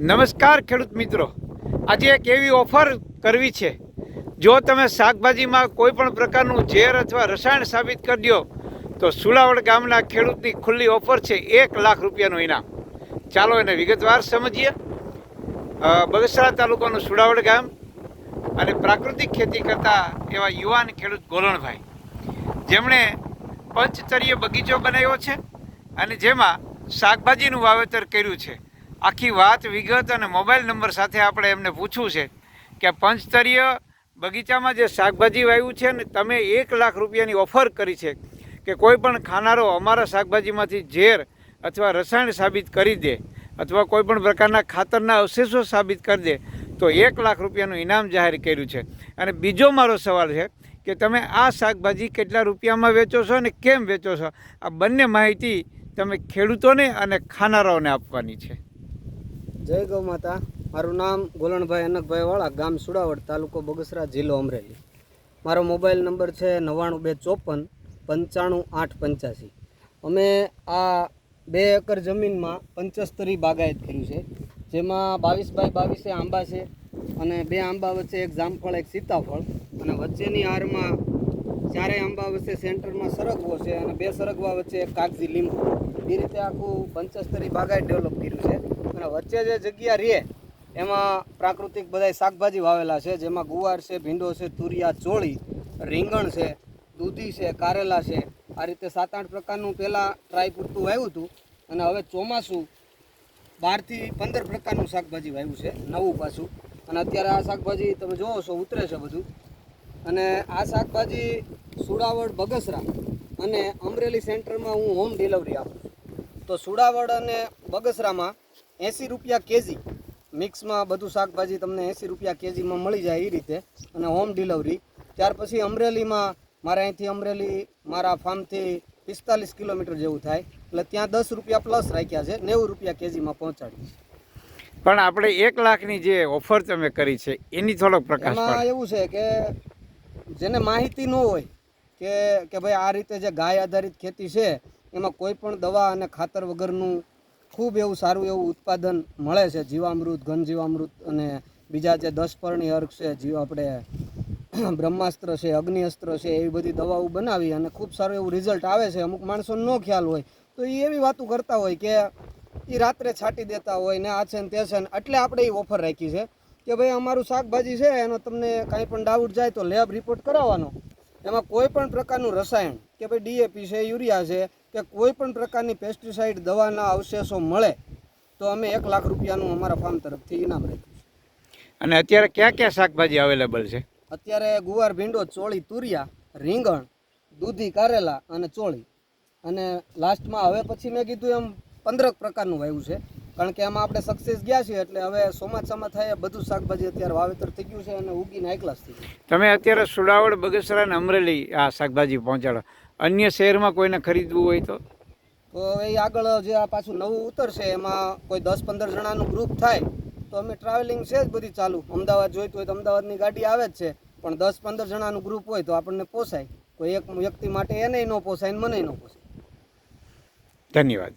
નમસ્કાર ખેડૂત મિત્રો. આજે એક એવી ઓફર કરવી છે. જો તમે શાકભાજીમાં કોઈ પણ પ્રકારનું ઝેર અથવા રસાયણ સાબિત કરી દો તો સુલાવડ ગામના ખેડૂતની ખુલ્લી ઓફર છે એક લાખ રૂપિયાનું ઇનામ. ચાલો એને વિગતવાર સમજીએ. બગસરા તાલુકાનું સુડાવડ ગામ અને પ્રાકૃતિક ખેતી કરતા એવા યુવાન ખેડૂત ગોલણભાઈ જેમણે પંચતરીય બગીચો બનાવ્યો છે અને જેમાં શાકભાજીનું વાવેતર કર્યું છે. આખી વાત, વિગત અને મોબાઈલ નંબર સાથે આપણે એમને પૂછવું છે કે પંચતરીય બગીચામાં જે શાકભાજી વાવ્યું છે ને તમે એક લાખ રૂપિયાની ઓફર કરી છે કે કોઈ પણ ખાનારો અમારા શાકભાજીમાંથી ઝેર અથવા રસાયણ સાબિત કરી દે અથવા કોઈ પણ પ્રકારના ખાતરના અવશેષો સાબિત કરી દે, તો એક લાખ રૂપિયાનું ઇનામ જાહેર કર્યું છે. અને બીજો મારો સવાલ છે કે તમે આ શાકભાજી કેટલા રૂપિયામાં વેચો છો અને કેમ વેચો છો? આ બંને માહિતી તમે ખેડૂતોને અને ખાનારાઓને આપવાની છે. જય ગૌ માતા. મારું નામ ગોલણભાઈ અનકભાઈ વાળા ગામ સુડાવડ, તાલુકો બગસરા, જિલ્લો અમરેલી. મારો મોબાઈલ નંબર છે નવ્વાણું બે ચોપન પંચાણું આઠ પંચ્યાસી. અમે આ બે એકર જમીનમાં પંચસ્તરી બાગાયત કર્યું છે, જેમાં બાવીસ બાય બાવીસે આંબા છે અને બે આંબા વચ્ચે એક જામફળ, એક સીતાફળ અને વચ્ચેની હારમાં ચારેય આંબા વચ્ચે સેન્ટરમાં સરગવો છે અને બે સરગવા વચ્ચે એક કાગજી લીંબુ. એ રીતે આખું પંચસ્તરી બાગાયત ડેવલપ કર્યું છે. અને વચ્ચે જે જગ્યા રહે, એમાં પ્રાકૃતિક બધાય શાકભાજી વાવેલા છે, જેમાં ગુવાર છે, ભીંડો છે, તુરિયા, ચોળી, રીંગણ છે, દૂધી છે, કારેલા છે. આ રીતે સાત આઠ પ્રકારનું પહેલાં ટ્રાય પૂરતું વાવ્યું હતું અને હવે ચોમાસું બારથી પંદર પ્રકારનું શાકભાજી વાવ્યું છે, નવું પાછું. અને અત્યારે આ શાકભાજી તમે જોવો છો, ઉતરે છે બધું. અને આ શાકભાજી સુડાવડ બગસરા અને અમરેલી સેન્ટરમાં હું હોમ ડિલિવરી આપું. તો સુડાવડ અને બગસરામાં એંસી રૂપિયા કેજી. મિક્સમાં બધું શાકભાજી તમને એંસી રૂપિયા કેજીમાં મળી જાય એ રીતે. અને હોમ ડિલિવરી ત્યાર પછી અમરેલીમાં મારે અહીંથી અમરેલી મારા ફાર્મથી પિસ્તાલીસ કિલોમીટર જેવું થાય. એટલે ત્યાં દસ રૂપિયા પ્લસ રાખ્યા છે નેવું રૂપિયા કેજીમાં પહોંચાડી પણ આપણે એક લાખની જે ઓફર તમે કરી છે એની થોડોક પ્રકાશ એમાં એવું છે કે જેને માહિતી ન હોય કે કે ભાઈ આ રીતે જે ગાય આધારિત ખેતી છે એમાં કોઈ પણ દવા અને ખાતર વગરનું ખૂબ એવું સારું એવું ઉત્પાદન મળે છે, જીવામૃત ઘન જીવામૃત અને બીજા જે દસપર્ણી અર્ક છે, જીવ આપણે બ્રહ્માસ્ત્ર છે, અગ્નિઅસ્ત્ર છે, એવી બધી દવાઓ બનાવી અને ખૂબ સારું એવું રિઝલ્ટ આવે છે. અમુક માણસોને ન ખ્યાલ હોય તો એ એવી વાતો કરતા હોય કે એ રાત્રે છાંટી દેતા હોય ને આ છે ને તે છે ને, એટલે આપણે એ ઓફર રાખી છે કે ભાઈ અમારું શાકભાજી છે, એનો તમને કાંઈ પણ ડાઉટ જાય તો લેબ રિપોર્ટ કરાવવાનો. એમાં કોઈ પણ પ્રકારનું રસાયણ કે ભાઈ ડીએપી છે, યુરિયા છે કે કોઈ પણ પ્રકારની પેસ્ટિસાઇડ દવાના અવશેષો મળે તો અમે એક લાખ રૂપિયાનું અમારા ફાર્મ તરફથી ઇનામ રાખ્યું છે. અને અત્યારે ક્યાં ક્યાં શાકભાજી અવેલેબલ છે? અત્યારે ગુવાર ભીંડો ચોળી તુરિયા રીંગણ દૂધી કારેલા અને ચોળી. અને લાસ્ટમાં હવે પછી મેં કીધું એમ પંદરક પ્રકારનું વાવ્યું છે કારણ કે એમાં આપણે સક્સેસ ગયા છીએ એટલે હવે ચોમાસામાં થાય બધું શાકભાજી અત્યારે વાવેતર થઈ ગયું છે અને ઉગીને હાઈ ક્લાસ થઈ ગયું તમે અત્યારે સુડાવડ બગસરા અને અમરેલી આ શાકભાજી પહોંચાડો. અન્ય શહેરમાં કોઈને ખરીદવું હોય તો? તો એ આગળ જે આ પાછું નવું ઉતરશે એમાં કોઈ દસ પંદર જણાનું ગ્રુપ થાય તો અમે ટ્રાવેલિંગ છે જ બધી ચાલુ. અમદાવાદ જોઈતું હોય તો અમદાવાદની ગાડી આવે જ છે પણ દસ પંદર જણાનું ગ્રુપ હોય તો આપણને પોસાય. કોઈ એક વ્યક્તિ માટે એને ન પોસાય ને મને ન પોસાય. ધન્યવાદ.